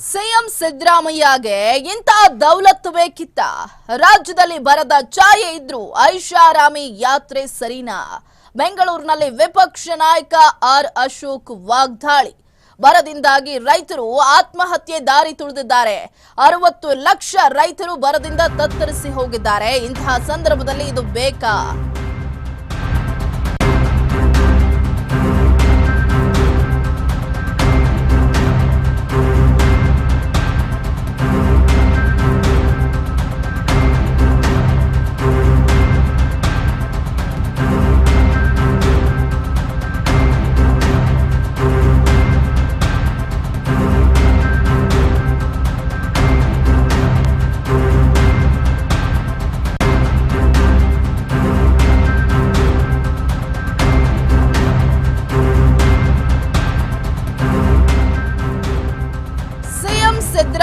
CM ಸಿದ್ದರಾಮಯ್ಯಗೆ ಇಂಥ ದೌಲತ್ತು ಬೇಕಿತ್ತ? ರಾಜ್ಯದಲ್ಲಿ ಬರದ ಛಾಯೆ ಇದ್ರು ಐಷಾರಾಮಿ ಯಾತ್ರೆ ಸರಿನಾ? ಬೆಂಗಳೂರಿನಲ್ಲಿ ವಿಪಕ್ಷ ನಾಯಕ ಆರ್ ಅಶೋಕ್ ವಾಗ್ದಾಳಿ. ಬರದಿಂದಾಗಿ ರೈತರು ಆತ್ಮಹತ್ಯೆ ದಾರಿ ತುಳಿದಿದ್ದಾರೆ. ಅರವತ್ತು ಲಕ್ಷ ರೈತರು ಬರದಿಂದ ತತ್ತರಿಸಿ ಹೋಗಿದ್ದಾರೆ. ಇಂತಹ ಸಂದರ್ಭದಲ್ಲಿ ಇದು ಬೇಕಾ?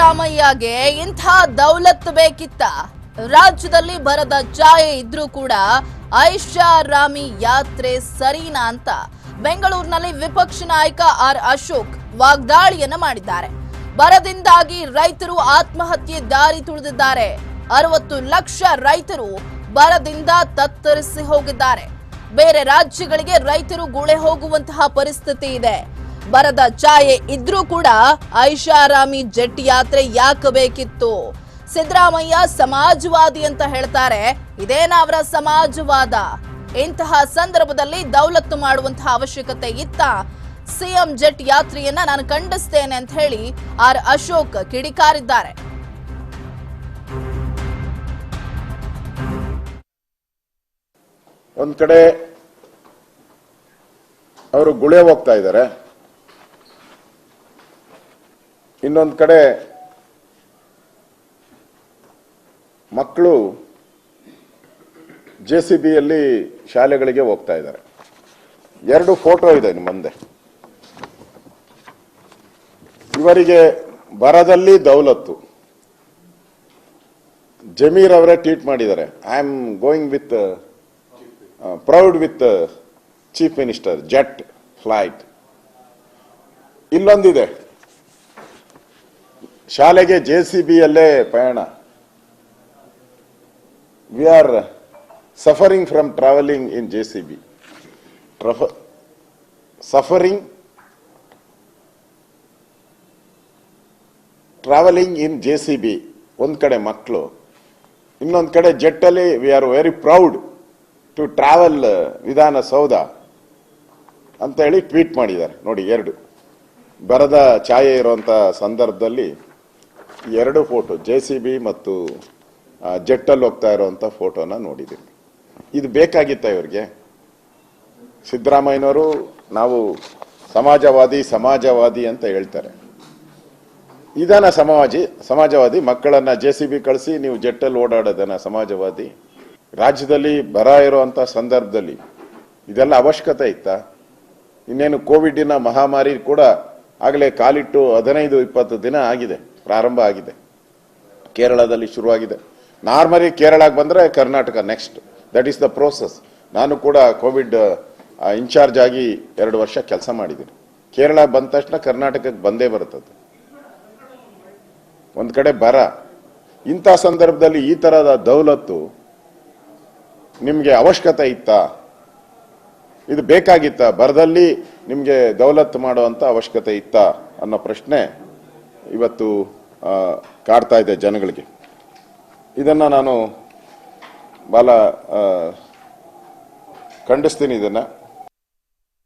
ಸಿದ್ದರಾಮಯ್ಯಗೆ ಇಂಥ ದೌಲತ್ ಬೇಕಿತ್ತ? ರಾಜ್ಯದಲ್ಲಿ ಬರದ ಛಾಯೆ ಇದ್ರೂ ಕೂಡ ಐಷಾರಾಮಿ ಯಾತ್ರೆ ಸರಿನಾ ಅಂತ ಬೆಂಗಳೂರಿನಲ್ಲಿ ವಿಪಕ್ಷ ನಾಯಕ ಆರ್ ಅಶೋಕ್ ವಾಗ್ದಾಳಿಯನ್ನ ಮಾಡಿದ್ದಾರೆ. ಬರದಿಂದಾಗಿ ರೈತರು ಆತ್ಮಹತ್ಯೆ ದಾರಿ ತುಳಿದಿದ್ದಾರೆ. ಅರವತ್ತು ಲಕ್ಷ ರೈತರು ಬರದಿಂದ ತತ್ತರಿಸಿ ಹೋಗಿದ್ದಾರೆ. ಬೇರೆ ರಾಜ್ಯಗಳಿಗೆ ರೈತರು ಗುಳೆ ಹೋಗುವಂತಹ ಪರಿಸ್ಥಿತಿ ಇದೆ. ಬರದ ಛಾಯೆ ಇದ್ರೂ ಕೂಡ ಐಷಾರಾಮಿ ಜೆಟ್ ಯಾತ್ರೆ ಯಾಕೆ ಬೇಕಿತ್ತು? ಸಿದ್ದರಾಮಯ್ಯ ಸಮಾಜವಾದಿ ಅಂತ ಹೇಳ್ತಾರೆ. ಇದೇನ ಅವರ ಸಮಾಜವಾದ? ಇಂತಹ ಸಂದರ್ಭದಲ್ಲಿ ದೌಲತ್ತು ಮಾಡುವಂತಹ ಅವಶ್ಯಕತೆ ಇತ್ತ? ಸಿಎಂ ಜೆಟ್ ಯಾತ್ರೆಯನ್ನ ನಾನು ಖಂಡಿಸ್ತೇನೆ ಅಂತ ಹೇಳಿ ಆರ್ ಅಶೋಕ್ ಕಿಡಿಕಾರಿದ್ದಾರೆ. ಒಂದ್ ಕಡೆ ಅವರು ಗುಳೆ ಹೋಗ್ತಾ ಇದ್ದಾರೆ. ಇನ್ನೊಂದ್ ಕಡೆ ಮಕ್ಕಳು ಜೆ ಸಿ ಬಿಯಲ್ಲಿ ಶಾಲೆಗಳಿಗೆ ಹೋಗ್ತಾ ಇದ್ದಾರೆ. ಎರಡು ಫೋಟೋ ಇದೆ ನಿಮ್ಮ ಮುಂದೆ. ಇವರಿಗೆ ಬರದಲ್ಲಿ ದೌಲತ್ತು. ಜಮೀರ್ ಅವರೇ ಟ್ವೀಟ್ ಮಾಡಿದ್ದಾರೆ. I am going with proud with chief minister jet flight ಇಲ್ಲೊಂದಿದೆ. ಶಾಲೆಗೆ ಜೆ ಸಿ ಬಿಯಲ್ಲೇ ಪಯಣ. We are suffering from travelling in J C B. Suffering travelling in J C B. ಒಂದು ಕಡೆ ಮಕ್ಕಳು ಇನ್ನೊಂದು ಕಡೆ ಜೆಟ್ಟಲ್ಲಿ we are very proud to travel Vidhana Soudha ಅಂತ ಹೇಳಿ ಟ್ವೀಟ್ ಮಾಡಿದ್ದಾರೆ. ನೋಡಿ ಎರಡು. ಬರದ ಛಾಯೆ ಇರುವಂತ ಸಂದರ್ಭದಲ್ಲಿ ಎರಡು ಫೋಟೋ, ಜೆ ಸಿ ಬಿ ಮತ್ತು ಜೆಟ್ಟಲ್ಲಿ ಹೋಗ್ತಾ ಇರುವಂತ ಫೋಟೋನ ನೋಡಿದ್ದೀನಿ ಇದು ಬೇಕಾಗಿತ್ತ ಇವ್ರಿಗೆ? ಸಿದ್ದರಾಮಯ್ಯನವರು ನಾವು ಸಮಾಜವಾದಿ ಸಮಾಜವಾದಿ ಅಂತ ಹೇಳ್ತಾರೆ. ಇದನ್ನ ಸಮಾಜಿ, ಸಮಾಜವಾದಿ, ಮಕ್ಕಳನ್ನ ಜೆ ಸಿ ಬಿ ಕಳಿಸಿ ನೀವು ಜೆಟ್ಟಲ್ಲಿ ಓಡಾಡೋದನ್ನ ಸಮಾಜವಾದಿ. ರಾಜ್ಯದಲ್ಲಿ ಬರ ಇರುವಂತ ಸಂದರ್ಭದಲ್ಲಿ ಇದೆಲ್ಲ ಅವಶ್ಯಕತೆ ಇತ್ತ? ಇನ್ನೇನು ಕೋವಿಡಿನ ಮಹಾಮಾರಿ ಕೂಡ ಆಗಲೇ ಕಾಲಿಟ್ಟು ಹದಿನೈದು, ಇಪ್ಪತ್ತು ದಿನ ಆಗಿದೆ. ಪ್ರಾರಂಭ ಆಗಿದೆ. ಕೇರಳದಲ್ಲಿ ಶುರುವಾಗಿದೆ. ನಾರ್ಮಲಿ ಕೇರಳಕ್ಕೆ ಬಂದರೆ Karnataka next that is the process ನಾನು ಕೂಡ ಕೋವಿಡ್ ಇನ್ಚಾರ್ಜ್ ಆಗಿ ಎರಡು ವರ್ಷ ಕೆಲಸ ಮಾಡಿದ್ದೀನಿ. ಕೇರಳ ಬಂದ ತಕ್ಷಣ ಕರ್ನಾಟಕಕ್ಕೆ ಬಂದೇ ಬರುತ್ತದೆ. ಒಂದು ಕಡೆ ಬರ. ಇಂಥ ಸಂದರ್ಭದಲ್ಲಿ ಈ ತರದ ದೌಲತ್ತು ನಿಮಗೆ ಅವಶ್ಯಕತೆ ಇತ್ತಾ? ಇದು ಬೇಕಾಗಿತ್ತ? ಬರದಲ್ಲಿ ನಿಮಗೆ ದೌಲತ್ತು ಮಾಡುವಂಥ ಅವಶ್ಯಕತೆ ಇತ್ತಾ? ಅನ್ನೋ ಪ್ರಶ್ನೆ ಇವತ್ತು ಕಾಡ್ತಾ ಇದೆ ಜನಗಳಿಗೆ. ಇದನ್ನ ನಾನು ಆ, ಖಂಡಿಸ್ತೀನಿ ಇದನ್ನ.